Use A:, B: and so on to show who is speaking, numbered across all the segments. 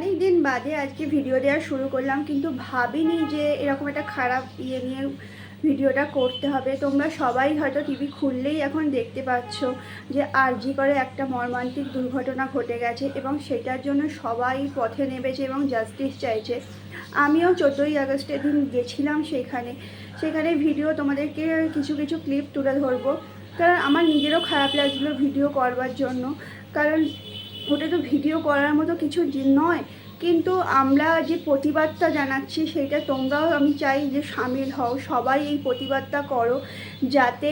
A: বাদে আজকে ভিডিও দেওয়া শুরু করলাম, কিন্তু ভাবিনি যে এরকম একটা খারাপ ইয়ে নিয়ে ভিডিওটা করতে হবে। তোমরা সবাই হয়তো টিভি খুললেই এখন দেখতে পাচ্ছ যে আরজি করে একটা মর্মান্তিক দুর্ঘটনা ঘটে গেছে এবং সেটার জন্য সবাই পথে নেমেছে এবং জাস্টিস চাইছে। আমিও চোদ্দোই আগস্টের দিন গেছিলাম সেখানে। সেখানে ভিডিও তোমাদেরকে কিছু কিছু ক্লিপ তুলে ধরবো। কারণ আমার নিজেরও খারাপ লাগছিল ভিডিও করবার জন্য। কারণ ওটা তো ভিডিও করার মতো কিছু নয়। কিন্তু আমরা যে প্রতিবাদটা জানাচ্ছি, সেটা তোমরাও আমি চাই যে সামিল হও। সবাই এই প্রতিবাদটা করো যাতে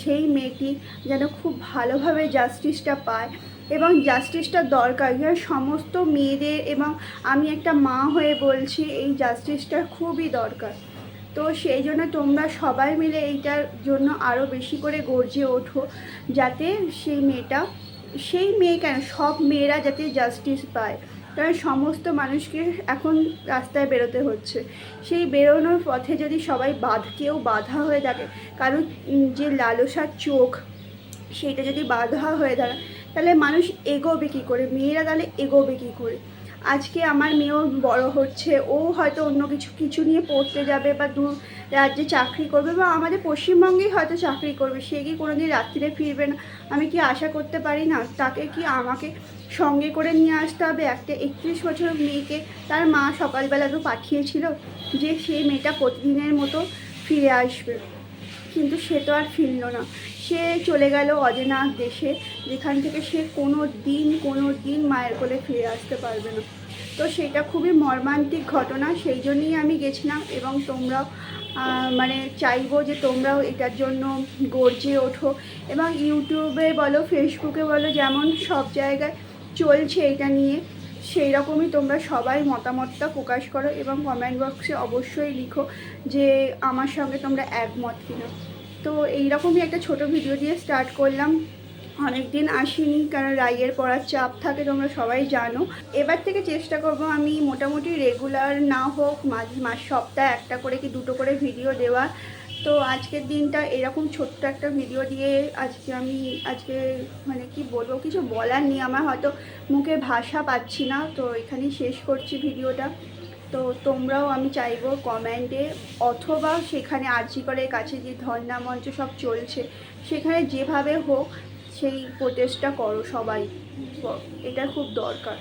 A: সেই মেয়েটি যেন খুব ভালোভাবে জাস্টিসটা পায়। এবং জাস্টিসটা দরকার। যেন সমস্ত মেয়েদের এবং আমি একটা মা হয়ে বলছি, এই জাস্টিসটা খুবই দরকার। তো সেই জন্য তোমরা সবাই মিলে এইটার জন্য আরও বেশি করে গর্জে ওঠো, যাতে সেই মেয়েটা সেই মেয়ে কেন? সব মেয়েরা যাতে জাস্টিস পায়। কারণ সমস্ত মানুষকে এখন রাস্তায় বেরোতে হচ্ছে। সেই বেরোনোর পথে যদি সবাই বাধ, কেউ বাধা হয়ে থাকে কারণ যে লালসার চোখ, সেইটা যদি বাধা হয়ে দাঁড়ায়, তাহলে মানুষ এগোবে কী করে? মেয়েরা তাহলে এগোবে কী করে? আজকে আমার মেয়েও বড় হচ্ছে, ও হয়তো অন্য কিছু কিছু নিয়ে পড়তে যাবে বা দূর রাজ্যে চাকরি করবে বা আমাদের পশ্চিমবঙ্গেই হয়তো চাকরি করবে, সে কি কোনোদিন রাত্রিরে ফিরবে না? আমি কি আশা করতে পারি না? তাকে কি আমাকে সঙ্গে করে নিয়ে আসতে হবে? একটা একত্রিশ বছর মেয়েকে তার মা সকালবেলা তো পাঠিয়েছিল যে সেই মেয়েটা প্রতিদিনের মতো ফিরে আসবে। কিন্তু সে তো আর ফিরল না। সে চলে গেল অজেনা দেশে, যেখান থেকে সে কোনো দিন কোনো দিন মায়ের কোলে ফিরে আসতে পারবে না। তো সেটা খুবই মর্মান্তিক ঘটনা, সেই জন্যই আমি গেছিলাম এবং তোমরাও মানে চাইব যে তোমরাও এটার জন্য গর্জে ওঠো এবং ইউটিউবে বলো ফেসবুকে বলো, যেমন সব জায়গায় চলছে এটা নিয়ে। সেই রকমই তোমরা সবাই মতামতটা প্রকাশ করো এবং কমেন্ট বক্সে অবশ্যই লিখো যে আমার সঙ্গে তোমরা একমত কিনা। তো এইরকমই একটা ছোট ভিডিও দিয়ে স্টার্ট করলাম। অনেক দিন আসিনি কারণ রাইয়ের পড়ার চাপ থাকে, তোমরা সবাই জানো। এবার থেকে চেষ্টা করব আমি মোটামুটি রেগুলার না হোক মাঝে মাস সপ্তাহে একটা করে কি দুটো করে ভিডিও দেওয়ার। তো আজকের দিনটা এরকম ছোট্ট একটা ভিডিও দিয়ে আজকে আমি, আজকে মানে কি বলব, কিছু বলার নেই। আমার হয়তো মুখে ভাষা পাচ্ছি না, তো এখানেই শেষ করছি ভিডিওটা তো তোমরাও আমি চাইব কমেন্টে অথবা সেখানে আর্জি করে কাছে যে ধর্ণা মঞ্চ সব চলছে, সেখানে যেভাবে হোক সেই প্রোটেস্টটা করো সবাই। এটা খুব দরকার।